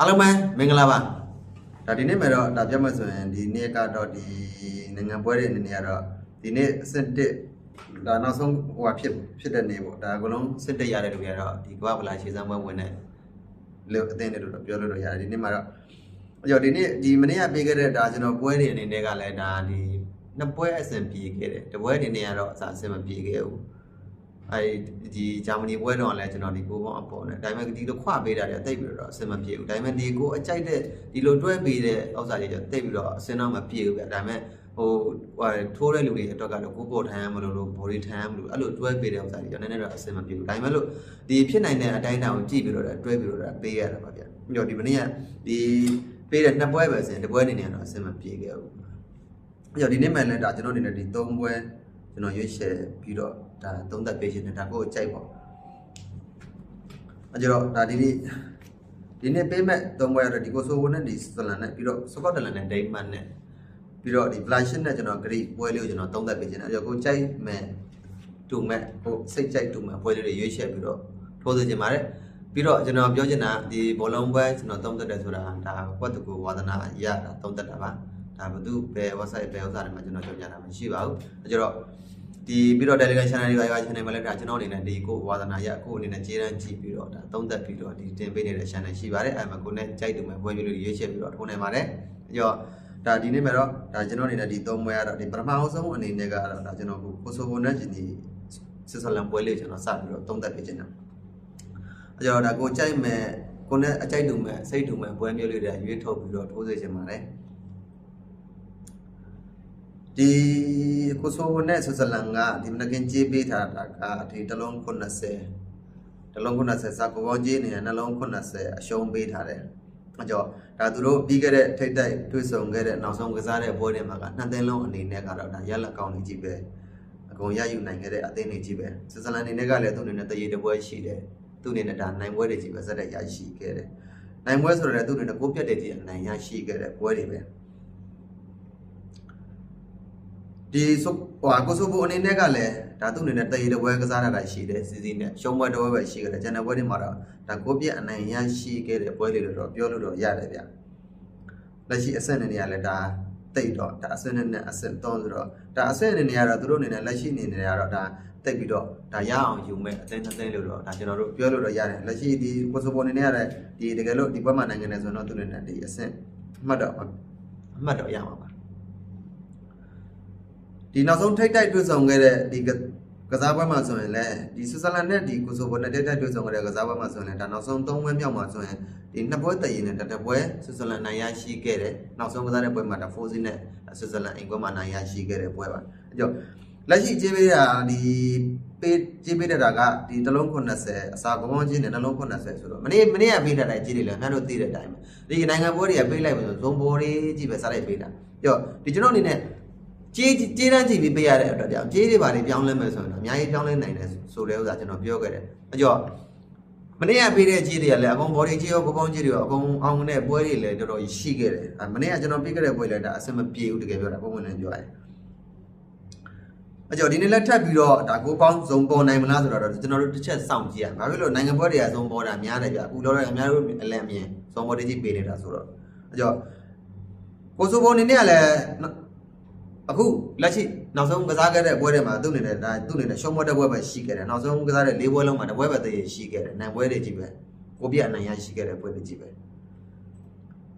အားလုံးပဲမင်္ဂလာပါဒါဒီနေ့မှာတော့ဒါပြောမှဆိုရင်ဒီနေ့ကတော့ဒီနိုင်ငံပွဲတွေအနေနဲ့ကတော့ဒီနေ့အဆင့်1ဒါနောက်ဆုံးဟိုဟာဖြစ်ဖြစ်တဲ့နေ့ပေါ့ဒါအကုန်လုံးစစ်တက်ရတဲ့လူတွေကတော့ဒီကမ္ဘာဗလာခြေစမ်းပွဲဝင်တဲ့လူအသင်းတွေလို့တော့ပြောလို့တော့ရတယ်ဒီနေ့မှာတော့အကျော်ဒီနေ့ဒီမနေ့ကပေးခဲ့တဲ့ဒါကျွန်တော်ပွဲတွေအနေနဲ့ကလည်းဒါဒီနှစ်ပွဲအဆင်ပြေခဲ့တယ်တပွဲအနေနဲ့ကတော့အစားအဆင်မပြေခဲ့ဘူး အဲဒီဂျာမနီပွဲတော့လည်းကျွန်တော်ဒီကိုပေါင်းအပေါ်နဲ့ဒါပေမဲ့ဒီလိုခွပေးတာတွေတိတ်ပြီးတော့အဆင်မပြေဘူးဒါပေမဲ့ဒီကိုအကြိုက်တဲ့ဒီလိုတွဲပေးတဲ့ဥစ္စာတွေကျတိတ်ပြီးတော့အဆင်တော့မပြေဘူးဗျဒါပေမဲ့ဟိုဟိုထိုးတဲ့လူတွေအတွက်ကတော့ကိုပေါ်ထမ်းမလို့လို့ဘော်ဒီထမ်းမလို့အဲ့လိုတွဲပေးတဲ့ဥစ္စာတွေကျနည်းနည်းတော့အဆင်မပြေဘူးဒါပေမဲ့လို့ဒီဖြစ်နိုင်တဲ့အတိုင်းတောင်ကြည့်ပြီးတော့တွဲပြီးတော့ပေးရတာပါဗျညော်ဒီမနေ့ကဒီပေးတဲ့နှစ်ပွဲပဲဆိုရင်တစ်ပွဲအနေနဲ့တော့အဆင်မပြေခဲ့ဘူးညော်ဒီနေ့မှလည်းဒါကျွန်တော်အနေနဲ့ဒီ၃ပွဲကျွန်တော်ရွေးချယ်ပြီးတော့ ဒါသုံးသက်ပေးခြင်းနဲ့ဒါကိုကြိုက်ပါအကြတော့ဒါဒီနေ့ဒီနေ့ပေးမဲ့သုံးပွဲရတော့ဒီကိုဆိုဝနဲ့ဒီစလန်နဲ့ပြီးတော့စကော့တလန်နဲ့ဒိန်းမန်နဲ့ပြီးတော့ဒီဗလာရှင်းနဲ့ကျွန်တော်ဂရိပွဲလေးကိုကျွန်တော်သုံးသက်ပေးခြင်းအကြတော့ကိုကြိုက်မဲ့တူမဲ့ဟိုစိတ်ကြိုက်တူမဲ့ပွဲလေးတွေရွေးချယ်ပြီးတော့ထိုးသွင်းခြင်းပါတယ်ပြီးတော့ကျွန်တော်ပြောချင်တာဒီဘောလုံးပွဲကျွန်တော်သုံးသက်တယ်ဆိုတာဒါကွက်တကူဝါသနာရတာသုံးသက်တာပါဒါဘသူဘယ် website ဘယ်ဥစ္စာတွေမှာကျွန်တော်ကြော်ပြတာမရှိပါဘူးအဲကြတော့ ဒီပြီးတော့ Telegram channel တွေပါ channel မှာလည်းဒါကျွန်တော်အနေနဲ့ဒီကိုဝါသနာရကိုအနေနဲ့ခြေတန်းကြည့်ပြီးတော့ဒါသုံးသက်ပြီးတော့ဒီတင်ပေးနေတဲ့ channel ရှိပါတယ်အဲမှာကိုနဲ့ကြိုက်တူမဲ့ပွဲမျိုးလေးရွေးချယ်ပြီးတော့ထုံးနေပါတယ်အကျော်ဒါဒီနေ့မှာတော့ဒါကျွန်တော်အနေနဲ့ဒီသုံးပွဲကတော့ဒီပထမအောင်ဆုံးအနေနဲ့ကတော့ဒါကျွန်တော်ကိုကိုဆိုဘိုနဲ့ဒီစစ်စလန်ပွဲလေးကျွန်တော်စပြီးတော့သုံးသက်ပေးခြင်းတာအကျော်ဒါကိုကြိုက်မဲ့ကိုနဲ့အကြိုက်တူမဲ့စိတ်တူမဲ့ပွဲမျိုးလေးတွေရွေးထုတ်ပြီးတော့ထိုးစေခြင်းပါတယ်ဒီ ကိုဆိုဗိုနဲ့ဆွစ်ဇာလန်ကဒီမနခင်ကြေးပေးထားတာကဒီတစ်လုံး80တစ်လုံး80စာကိုပေါင်းကြေးနေနှလုံး80အရှုံးပေးထားတယ်အကြောဒါသူတို့ပြီးခဲ့တဲ့ထိတ်တိုက်တွေ့ဆုံခဲ့တဲ့နောက်ဆုံးကစားတဲ့ပွဲတွေမှာကနှစ်သိန်းလုံးအနေနဲ့ကတော့ဒါရက်လက်ကောင်းနေကြီးပဲအကုန်ရယူနိုင်ခဲ့တဲ့အသင်းတွေကြီးပဲဆွစ်ဇာလန်အနေနဲ့ကလည်းသူ့အနေနဲ့တရေတပွဲရှိတယ်သူ့အနေနဲ့ဒါနိုင်ပွဲတွေကြီးပဲဇက်တဲ့ရရှိခဲ့တယ်နိုင်ပွဲဆိုတော့သူ့အနေနဲ့ကိုပြတ်တဲ့ကြီးအနိုင်ရရှိခဲ့တဲ့ပွဲတွေပဲ ဒီဆိုဟိုကိုဆိုဘိုအနေနဲ့ကလည်းဒါသူ့အနေနဲ့တရေတပွဲကစားရတာရှိတယ်စီစီနဲ့ရှုံးပွဲတစ်ပွဲပဲရှိခဲ့တယ်ဂျန်နယ်ပွဲတွေမှာတော့ဒါကိုပြက်အနိုင်ရရှိခဲ့တဲ့ပွဲတွေလို့တော့ပြောလို့တော့ရတယ်ဗျလက်ရှိအဆင့်အနေနဲ့ကလည်းဒါတိတ်တော့ဒါအဆင့်နဲ့အဆင့်သုံးဆိုတော့ဒါအဆင့်အနေနဲ့ကတော့သူတို့အနေနဲ့လက်ရှိအနေနဲ့ကတော့ဒါတိတ်ပြီးတော့ဒါရအောင်ယူမဲ့အသင်းတစ်သင်းလို့တော့ဒါကျွန်တော်တို့ပြောလို့တော့ရတယ်လက်ရှိဒီကိုဆိုဘိုအနေနဲ့ကလည်းဒီတကယ်လို့ဒီဘက်မှာနိုင်ငံနေဆိုတော့သူ့အနေနဲ့ဒီအဆင့်အမှတ်တော့အမှတ်တော့ရမှာပါ ဒီနောက်ဆုံးထိတ်တိုက်တွေ့ဆုံခဲ့တဲ့ဒီကကစားပွဲမှာဆိုရင်လည်းဒီဆွစ်ဇာလန်နဲ့ဒီကိုဆိုဗိုနဲ့ထိတ်တိုက်တွေ့ဆုံခဲ့တဲ့ကစားပွဲမှာဆိုရင်လည်းဒါနောက်ဆုံး၃ပွဲမြောက်မှာဆိုရင်ဒီနှစ်ပွဲတည်ရင်နဲ့တစ်ပွဲဆွစ်ဇာလန်နိုင်ရရှိခဲ့တဲ့နောက်ဆုံးကစားတဲ့ပွဲမှာဒါ4စီးနဲ့ဆွစ်ဇာလန်အိမ်ပွဲမှာနိုင်ရရှိခဲ့တဲ့ပွဲပါအဲကြောင့်လက်ရှိကြေးပေးတာဒီပေးကြေးပေးတဲ့တာကဒီတစ်လုံး80အစာကောင်းချင်းနဲ့နှလုံး80ဆိုတော့မနေ့မနေ့ကပေးတဲ့တိုင်းကြေးတွေလည်းအများတို့သိတဲ့အတိုင်းပဲဒီနိုင်ငံပွဲတွေကပေးလိုက်လို့ဇုံဘော်လေးကြည့်ပဲစားလိုက်ပေးတာကြောင့်ဒီကျွန်တော်အနေနဲ့ ကြေးကြေးတန်းကြည့်ပြီးပေးရတဲ့အတွက်ကြောင့်ကြေးတွေပါလေပြောင်းလဲမယ်ဆိုရင်တော့အများကြီးပြောင်းလဲနိုင်တယ်ဆိုတဲ့ဥစ္စာကျွန်တော်ပြောခဲ့တယ်အကျော်မနေ့ကပေးတဲ့ကြေးတွေကလည်းအကုန် body ကြေးရောပပေါင်းကြေးတွေရောအကုန်အောင်တဲ့ပွဲတွေလည်းတော်တော်ရှိခဲ့တယ်အဲမနေ့ကကျွန်တော်ပေးခဲ့တဲ့ပွဲလည်းဒါအဆင်မပြေဘူးတကယ်ပြောတာပုံမှန်လည်းပြောရတယ်အကျော်ဒီနေ့လက်ထပ်ပြီးတော့ဒါကိုပေါင်းဇုံပေါ်နိုင်မလားဆိုတော့ကျွန်တော်တို့တစ်ချက်စောင့်ကြည့်ရမှာဘာဖြစ်လို့နိုင်ငံပွဲတွေကဇုံပေါ်တာများတယ်ဗျအခုတော့အများတို့အလန့်အမြင်ဇုံပေါ်တွေကြီးပေးနေတာဆိုတော့အကျော်ကိုဆိုပေါ်နေနဲ့ကလည်း အခုလက်ရှိနောက်ဆုံးကစားခဲ့တဲ့ပွဲတွေမှာသူ့အနေနဲ့ဒါသူ့အနေနဲ့ရှုံးပွဲတစ်ပွဲပဲရှိခဲ့တယ်နောက်ဆုံးကစားတဲ့၄ပွဲလုံးမှာတစ်ပွဲပဲတည်းရှိခဲ့တယ်နိုင်ပွဲတွေကြီးပဲကိုပြအနိုင်ရရှိခဲ့တဲ့ပွဲတွေကြီးပဲ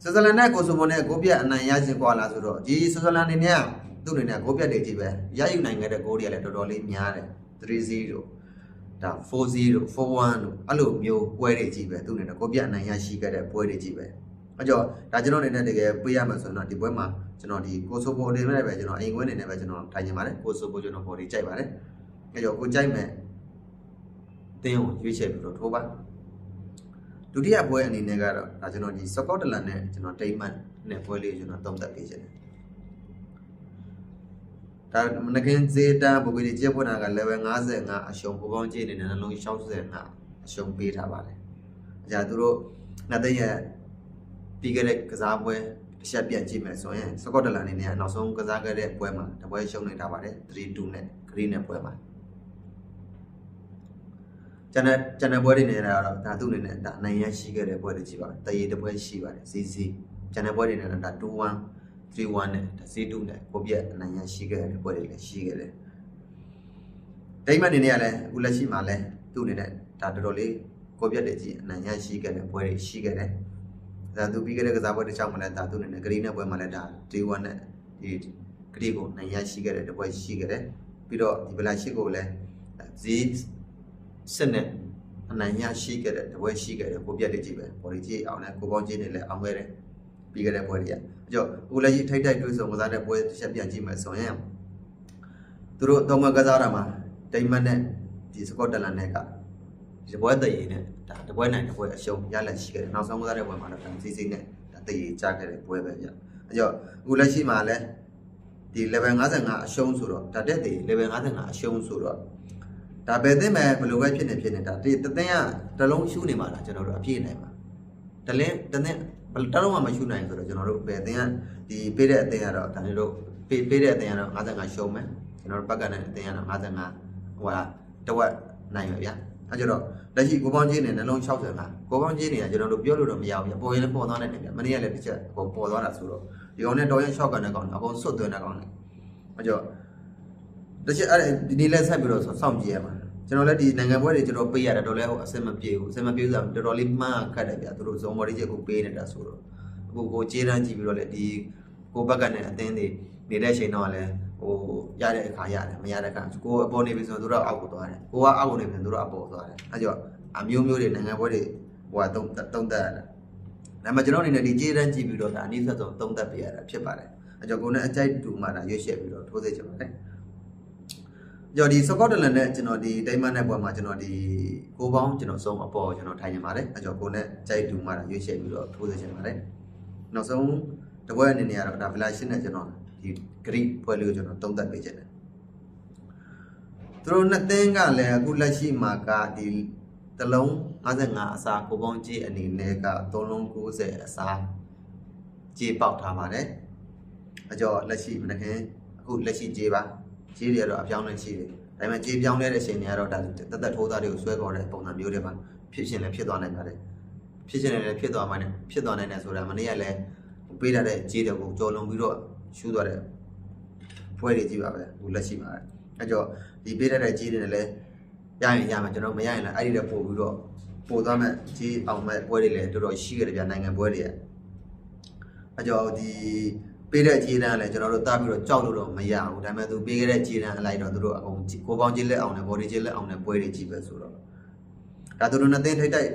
ဆွစ်ဇာလန်နဲ့ကိုဆိုမိုနဲ့ကိုပြအနိုင်ရခြင်းကွာလားဆိုတော့ဒီဆွစ်ဇာလန်အနေနဲ့ကသူ့အနေနဲ့ကိုပြတွေကြီးပဲရယူနိုင်ခဲ့တဲ့ဂိုးတွေကလည်းတော်တော်လေးများတယ်3-0ဒါ4-0 4-1လို့အဲ့လိုမျိုးပွဲတွေကြီးပဲသူ့အနေနဲ့ကိုပြအနိုင်ရရှိခဲ့တဲ့ပွဲတွေကြီးပဲ အကြောဒါကျွန်တော်အနေနဲ့တကယ်ပေးရမှာဆိုတော့ဒီပွဲမှာကျွန်တော်ဒီကိုဆိုဘိုအနေနဲ့ပဲကျွန်တော်အိမ်ခွင်းအနေနဲ့ပဲကျွန်တော်ထိုင်နေပါတယ်ကိုဆိုဘိုကျွန်တော်ဘော်ဒီကြိုက်ပါတယ်အဲကြောကိုကြိုက်မဲ့တင်းကိုရွေးချယ်ပြီးတော့ထိုးပါဒုတိယပွဲအနေနဲ့ကတော့ဒါကျွန်တော်ဒီစကော့တလန်နဲ့ကျွန်တော်တိမ်မန်နဲ့ပွဲလေးကျွန်တော်သုံးသပ်ပေးချင်တယ်ဒါမနခင်ဇေတာဘုဂရီကျက်ဖွင့်တာက level 55အရှုံးပူပေါင်းကြည့်နေတဲ့နှလုံး65အရှုံးပေးထားပါတယ်။အဲဒါသူတို့နှစ်သိန်းရဲ့ ပြီးခဲ့တဲ့ကစားပွဲတစ်ချက်ပြန်ကြည့်မယ်ဆိုရင်စကော့တလန်အနေနဲ့နောက်ဆုံးကစားခဲ့တဲ့ပွဲမှာတပွဲရှုံးနေထားပါတယ်3-2နဲ့ green နဲ့ပွဲမှာကျန်တဲ့ကျန်တဲ့ပွဲတွေနေတော့ဒါသူ့အနေနဲ့ဒါအနိုင်ရရှိခဲ့တဲ့ပွဲတွေကြီးပါတရေတစ်ပွဲရှိပါတယ်စီစီကျန်တဲ့ပွဲတွေနေတော့ဒါ2-1 3-1နဲ့ဒါ0-2နဲ့ကိုပြက်အနိုင်ရရှိခဲ့တဲ့ပွဲတွေလည်းရှိခဲ့တယ်ဒိမတ်အနေနဲ့ကလည်းအခုလက်ရှိမှာလည်းသူ့အနေနဲ့ဒါတော်တော်လေးကိုပြက်တွေကြီးအနိုင်ရရှိခဲ့တဲ့ပွဲတွေရှိခဲ့တယ် ဒါသူပြီးခဲ့တဲ့ကစားပွဲတစ်ချောင်းမှာလည်းဒါသူ့အနေနဲ့ဂရီးနဲ့ပွဲမှာလည်းဒါ3-1နဲ့ဒီဂရီးကိုနိုင်ရရှိခဲ့တဲ့ပွဲရှိခဲ့တယ်ပြီးတော့ဒီဗလာရှိကိုလည်းဇီးစစ်နဲ့အနိုင်ရရှိခဲ့တဲ့တပွဲရှိခဲ့တဲ့ကိုပြက်လေးကြီးပဲဘော်ဒီကြီးအောင်နဲ့ကိုပေါင်းကြီးနဲ့လည်းအောင်ခဲ့တယ်ပြီးခဲ့တဲ့ပွဲတွေကအကျော်အခုလည်းကြီးထိုက်ထိုက်တွေးဆုံကစားတဲ့ပွဲတစ်ချက်ပြန်ကြည့်မယ်ဆိုရင်သူတို့တော့မကစားတာမှာဒိမတ်နဲ့ဒီစကော့တလန်နဲ့ကဒီပွဲတည်နဲ့ ဒါတပွဲနိုင်တပွဲအရှုံးရလက်ရှိခဲ့တယ်နောက်ဆုံးကစားတဲ့ပွဲမှာတော့စီစီနဲ့ဒါတည်ကြခဲ့တဲ့ပွဲပဲဗျအကျော်အခုလက်ရှိမှာလည်းဒီ level 55အရှုံးဆိုတော့ဒါတက်တည် level 55အရှုံးဆိုတော့ဒါပဲသိမဲ့ဘယ်လိုပဲဖြစ်နေဖြစ်နေတာဒီတသိန်းကတလုံးရှူနေမှာလားကျွန်တော်တို့အပြည့်နိုင်မှာတလင်းတသိန်းဘယ်တလုံးမှမရှူနိုင်ဆိုတော့ကျွန်တော်တို့ပဲသိန်းကဒီပေးတဲ့အသိန်းကတော့ဒါနေတို့ပေးပေးတဲ့အသိန်းကတော့55ရှုံးမယ်ကျွန်တော်တို့ဘက်ကနဲ့အသိန်းကတော့55ဟိုဟာတဝက်နိုင်ရဗျာ အဲကြတော့လက်ရှိကိုပေါင်းချင်းနဲ့နှလုံး65ကိုပေါင်းချင်းတွေကကျွန်တော်တို့ပြောလို့တော့မရဘူးဗျပေါ်ရင်လည်းပေါ်သွားနိုင်တယ်ဗျမနေ့ကလည်းတစ်ချက်ဟိုပေါ်သွားတာဆိုတော့ဒီကောင်နဲ့တော်ရင် short ကနေကောင်အကုန်ဆွတ်သွင်းတဲ့ကောင်နဲ့အဲကြတော့တစ်ချက်အဲ့ဒီနေ့လက်ဆက်ပြီးတော့စောင့်ကြည့်ရမှာကျွန်တော်လည်းဒီနိုင်ငံပွဲတွေကျွန်တော်ပေးရတယ်တော်လည်းဟိုအဆင်မပြေဘူးအဆင်မပြေဘူးဆိုတာတော်တော်လေးမှန်းခတ်တယ်ဗျာသူတို့ဇုံဘော်ဒီချက်ကိုပေးနေတာဆိုတော့အခုကိုကြေးတန်းကြည့်ပြီးတော့လေဒီကိုဘက်ကနဲ့အတင်းတွေနေတဲ့ချိန်တော့လည်း ဟိုရတဲ့အခါရတယ်မရတဲ့အခါကိုအပေါ်နေပြီဆိုတော့သူတို့အောက်ကိုသွားတယ်ကိုကအောက်ကိုနေပြီသူတို့အပေါ်သွားတယ်အဲကြောင့်အမျိုးမျိုးတွေနိုင်ငံပွဲတွေဟိုကတုံးတုံးတက်ရတာဒါမှကျွန်တော်အနေနဲ့ဒီကြေးတန်းကြည့်ပြီးတော့ဒါအနည်းဆက်ဆုံးတုံးတက်ပေးရတာဖြစ်ပါတယ်အဲကြောင့်ကိုနဲ့အကြိုက်တူမှဒါရွေးရှယ်ပြီးတော့ထိုးစေချင်ပါတယ်ကြော်ဒီစကော့တလန်နဲ့ကျွန်တော်ဒီဒိမန်နဲ့ပွဲမှာကျွန်တော်ဒီကိုပေါင်းကျွန်တော်ဆုံးအပေါ်ကျွန်တော်ထိုင်နေပါတယ်အကြော်ကိုနဲ့ကြိုက်တူမှတာရွေးချယ်ပြီးတော့ထိုးစေချင်ပါတယ်နောက်ဆုံးတပွဲအနေနဲ့ကတော့ဒါဗလာရှင်းနဲ့ကျွန်တော် ဒီဂရိပွဲလေးကိုကျွန်တော်သုံးသပ်ပေးချင်တယ်သူတို့နှစ်သင်းကလည်းအခုလက်ရှိမှာကဒီတလုံး55အစားကိုပေါင်းကြီးအနေနဲ့က3လုံး90အစားကြေးပေါက်ထားပါတယ်အကြော်လက်ရှိမနခင်အခုလက်ရှိကြေးပါကြီးတွေကတော့အပြောင်းလဲရှိတယ်။ဒါပေမဲ့ကြီးပြောင်းလဲတဲ့အချိန်တွေကတော့ဒါတက်တက်ထိုးသားတွေကိုဆွဲခေါ်တဲ့ပုံစံမျိုးတွေပါဖြစ်ရှင်လည်းဖြစ်သွားနိုင်ပါတယ်။ဖြစ်ရှင်လည်းဖြစ်သွားမှလည်းဖြစ်သွားနိုင်တယ်ဆိုတာမနေ့ကလည်းပေးထားတဲ့ကြီးတွေကိုကြော်လွန်ပြီးတော့ ရှူးသွားတဲ့ဖွဲတွေကြီးပါပဲဟိုလက်ရှိပါအဲကြောင့်ဒီပေးထားတဲ့ကြီးတွေလည်းရရင်ရမှာကျွန်တော်မရရင်လည်းအဲ့ဒီတော့ပို့ပြီးတော့ပို့သွားမဲ့ကြီးအောင်မဲ့ပွဲတွေလည်းတော်တော်ရှိကြတယ်ဗျာနိုင်ငံပွဲတွေအဲကြောင့်ဒီပေးတဲ့ခြေတန်းလည်းကျွန်တော်တို့တားပြီးတော့ကြောက်လို့တော့မရဘူးဒါပေမဲ့သူပေးခဲ့တဲ့ခြေတန်းအလိုက်တော့သူတို့အကုန်ကိုပေါင်းချင်းလက်အောင်နဲ့ body ချင်းလက်အောင်နဲ့ပွဲတွေကြီးပဲဆိုတော့ဒါသူတို့နှစ်သိန်းထိတ်တိုက်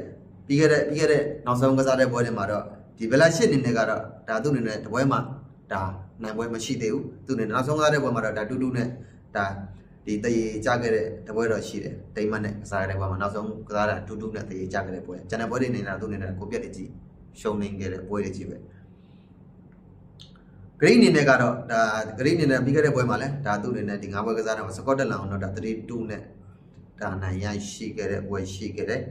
ပြီးခဲ့တဲ့ပြီးခဲ့တဲ့နောက်ဆုံးကစားတဲ့ပွဲတွေမှာတော့ဒီဘက်လက်ရှစ်နေနဲ့ကတော့ဒါသူ့အနေနဲ့တပွဲမှာဒါ နိုင်ပွဲမရှိသေးဘူးသူ့အနေနဲ့နောက်ဆုံးကစားတဲ့ပွဲမှာတော့ဒါတူတူနဲ့ဒါဒီတရေကြခဲ့တဲ့တပွဲတော့ရှိတယ်တိမ်မတ်နဲ့ကစားတဲ့ပွဲမှာနောက်ဆုံးကစားတာတူတူနဲ့တရေကြခဲ့တဲ့ပွဲကျန်တဲ့ပွဲတွေနေတော့သူ့အနေနဲ့ကိုပြက်တွေကြီးရှုံနေခဲ့တဲ့ပွဲတွေကြီးပဲဂရိအနေနဲ့ကတော့ဒါဂရိအနေနဲ့ပြီးခဲ့တဲ့ပွဲမှာလဲဒါသူ့အနေနဲ့ဒီ၅ပွဲကစားတာမှာစကော့တလန်အောင်တော့ဒါ3-2နဲ့ဒါနိုင်ရရှိခဲ့တဲ့ပွဲရှိခဲ့တယ်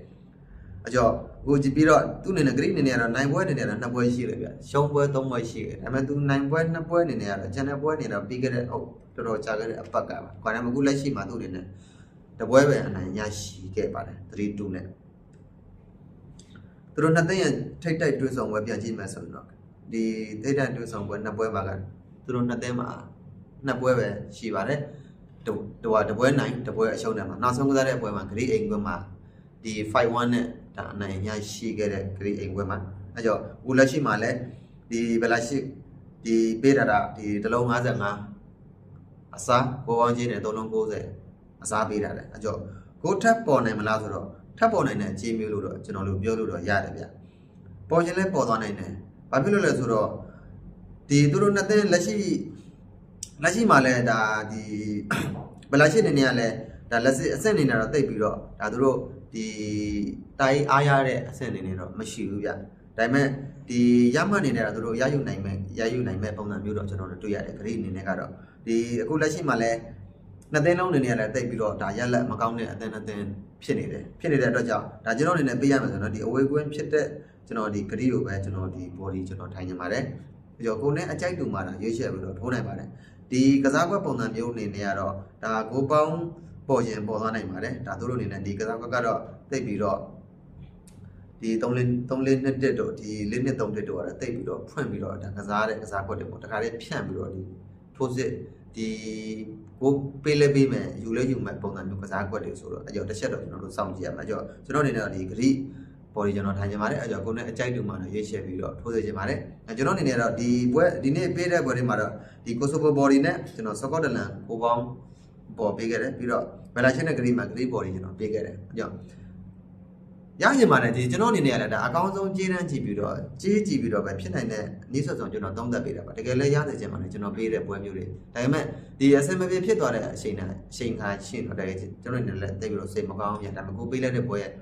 အကြောဟိုကြည့်ပြီးတော့သူ့အနေနဲ့ဂရိအနေနဲ့ကတော့နိုင်ပွဲအနေနဲ့တော့နှစ်ပွဲရှိတယ်ဗျရှုံးပွဲ၃ပွဲရှိတယ်ဒါပေမဲ့သူနိုင်ပွဲနှစ်ပွဲအနေနဲ့ကတော့ကျန်တဲ့ပွဲအနေနဲ့တော့ပြီးခဲ့တဲ့ဟုတ်တော်တော်ကြာခဲ့တဲ့အပတ်ကပါခွာတယ်မကူလက်ရှိမှာသူ့အနေနဲ့တပွဲပဲအနိုင်ရရှိခဲ့ပါတယ်3-2နဲ့သူတို့နှစ်သိန်းရထိတ်တိုက်တွေ့ဆုံပွဲပြန်ကြည့်မယ်ဆိုရင်တော့ဒီဒိတ်တန်တူဆောင်ပွဲနှစ်ပွဲမှာကသူတို့နှစ်သင်းမှာနှစ်ပွဲပဲရှိပါတယ်တတဝတပွဲနိုင်တပွဲအရှုံးတယ်မှာနောက်ဆုံးကစားတဲ့ပွဲမှာဂရိအိမ်ပွဲမှာဒီ5-1နဲ့ ဒါအနိုင်ရရှိခဲ့တဲ့ဂရိအိမ်ပွဲမှာအဲကြောင့်ဦးလက်ရှိမှာလည်းဒီဘယ်လာရှိဒီပေးတာတာဒီတလုံး55အစားကိုပေါင်းချင်းနဲ့3လုံး90အစားပေးတာလေအဲကြောင့်ကိုထပ်ပေါ်နိုင်မလားဆိုတော့ထပ်ပေါ်နိုင်တဲ့အခြေမျိုးလို့တော့ကျွန်တော်တို့ပြောလို့တော့ရတယ်ဗျပေါ်ရင်လည်းပေါ်သွားနိုင်တယ်ဘာဖြစ်လို့လဲဆိုတော့ဒီသူတို့နှစ်သိန်းလက်ရှိလက်ရှိမှာလဲဒါဒီဘယ်လာရှိနေနေရလဲဒါလက်စစ်အဆင့်နေနေတော့တိတ်ပြီးတော့ဒါသူတို့ဒီ တိုင်းအားရတဲ့အဆင့်နေနေတော့မရှိဘူးဗျဒါပေမဲ့ဒီရမှတ်နေနေတာသူတို့ရယူနိုင်မဲ့ရယူနိုင်မဲ့ပုံစံမျိုးတော့ကျွန်တော်တို့တွေ့ရတယ်ဂရိအနေနဲ့ကတော့ဒီအခုလက်ရှိမှာလဲနှစ်သိန်းလုံးနေနေရလဲတိတ်ပြီးတော့ဒါရက်လက်မကောင်းတဲ့အသင်းအသင်းဖြစ်နေတယ်ဖြစ်နေတဲ့အတွက်ကြောင့်ဒါကျွန်တော်အနေနဲ့ပေးရမယ်ဆိုတော့ဒီအဝေးကွင်းဖြစ်တဲ့ကျွန်တော်ဒီဂရီကိုပဲကျွန်တော်ဒီ body ကျွန်တော်ထိုင်နေပါတယ်ပြီးတော့ကိုယ်နဲ့အကြိုက်တူမှာဒါရွေးချယ်ပြီးတော့ထိုးနိုင်ပါတယ်ဒီကစားကွက်ပုံစံမျိုးအနေနဲ့ကတော့ဒါကိုပေါင်းပေါ်ရင်ပေါ်သွားနိုင်ပါတယ်ဒါတို့လိုအနေနဲ့ဒီကစားကွက်ကတော့တိတ်ပြီးတော့ ဒီ3လ3လနှစ်တက်တော့ဒီလနှစ်3တက်တော့အဲ့ဒါတိတ်ပြီးတော့ဖွင့်ပြီးတော့ဒါကစားတဲ့ကစားကွက်တွေပေါ့တခါလေးဖြန့်ပြီးတော့ဒီထိုးစစ်ဒီကိုပေးလဲပေးမယ်ယူလဲယူမယ်ပုံစံမျိုးကစားကွက်တွေဆိုတော့အကြောတစ်ချက်တော့ကျွန်တော်တို့စောင့်ကြည့်ရမှာအကြောကျွန်တော်အနေနဲ့တော့ဒီဂရိပေါ်ဒီကျွန်တော်ထိုင်ချင်ပါတယ်အကြောကိုယ်နဲ့အကြိုက်တူမှတော့ရွေးချယ်ပြီးတော့ထိုးစေချင်ပါတယ်အဲကျွန်တော်အနေနဲ့တော့ဒီဘွဲဒီနေ့ပေးတဲ့ဘွဲတွေမှာတော့ဒီကိုဆိုဘဘော်ဒီနဲ့ကျွန်တော်စကော့တလန်ကိုပေါင်းပေါ်ပေးခဲ့တယ်ပြီးတော့ဘယ်လာချင်းနဲ့ဂရိမှာဂရိပေါ်တွေကျွန်တော်ပေးခဲ့တယ်အကြောင်း ရရင်ပါတယ်ဒီကျွန်တော်အနေနဲ့ကလည်းဒါအကောင်းဆုံးကြေးတန်းကြည့်ပြီးတော့ကြေးကြည့်ပြီးတော့ပဲဖြစ်နိုင်တဲ့နည်းဆက်ဆုံးကျွန်တော်သုံးသပ်ပေးတာပါတကယ်လည်းရနိုင်ချင်ပါတယ်ကျွန်တော်ပေးတဲ့ပွဲမျိုးတွေဒါပေမဲ့ဒီအစင်မပြေဖြစ်သွားတဲ့အချိန်နဲ့အချိန်ခါရှင်းတော့တကယ်ကျွန်တော်အနေနဲ့လည်းတိတ်ပြီးတော့စိတ်မကောင်းပြန်ဒါပေမဲ့ကိုပေးလိုက်တဲ့ပွဲရဲ့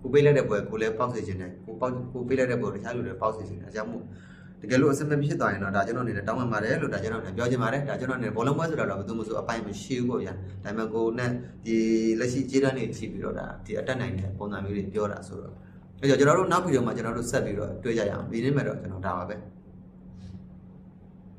ကိုပေးလိုက်တဲ့ပွဲကိုလည်းပေါက်စေချင်တယ်ကိုပေါက်ကိုပေးလိုက်တဲ့ပွဲကိုတခြားလူတွေပေါက်စေချင်တယ်အကြောင်းမို့ တကယ်လို့အစင်မဖြစ်သွားရင်တော့ဒါကျွန်တော်အနေနဲ့တောင်းပန်ပါတယ်လို့ဒါကျွန်တော်အနေနဲ့ပြောချင်ပါတယ်ဒါကျွန်တော်အနေနဲ့ဘောလုံးပွဲဆိုတာတော့ဘယ်သူမှမဆိုအပိုင်မရှိဘူးပေါ့ဗျာဒါပေမဲ့ကိုနဲ့ဒီလက်ရှိခြေတန်းတွေကြည့်ပြီးတော့ဒါဒီအတက်နိုင်တဲ့ပုံစံမျိုးတွေပြောတာဆိုတော့အဲ့တော့ကျွန်တော်တို့နောက်ဗီဒီယိုမှာကျွန်တော်တို့ဆက်ပြီးတော့တွေ့ကြရအောင်ဒီနေ့မှတော့ကျွန်တော်ဒါပါပဲ